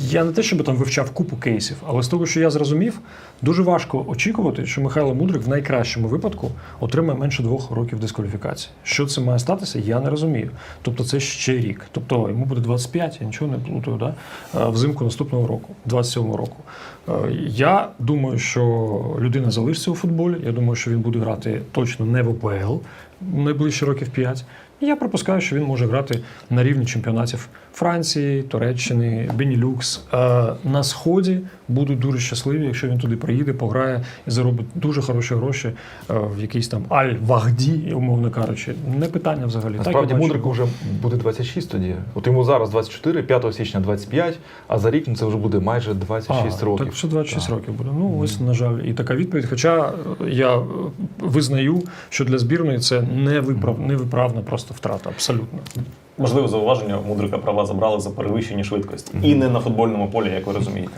Я не те, щоб там вивчав купу кейсів, але з того, що я зрозумів, дуже важко очікувати, що Михайло Мудрик в найкращому випадку отримає менше двох років дискваліфікації. Що це має статися, я не розумію. Тобто це ще рік. Тобто йому буде 25, я нічого не плутаю, да? Е, взимку наступного року, 27-го року. Е, Я думаю, що людина залишиться у футболі. Я думаю, що він буде грати точно не в ОПЛ найближчі років 5. І я припускаю, що він може грати на рівні чемпіонатів Франції, Туреччини, Бенілюкс. Е, На сході будуть дуже щасливі, якщо він туди приїде, пограє і заробить дуже хороші гроші е, в якійсь там Аль-Вахді, умовно кажучи. Не питання взагалі. Насправді. Мудрику вже буде 26 тоді. От йому зараз 24, 5 січня 25, а за рік це вже буде майже 26 а, років. Так що 26 Так. років буде. Ну, ось, на жаль, і така відповідь. Хоча е, я визнаю, що для збірної це невиправ... невиправна просто втрата. Абсолютно. Можливо, зауваження, Мудрика права забрали за перевищення швидкості. І не на футбольному полі, як ви розумієте.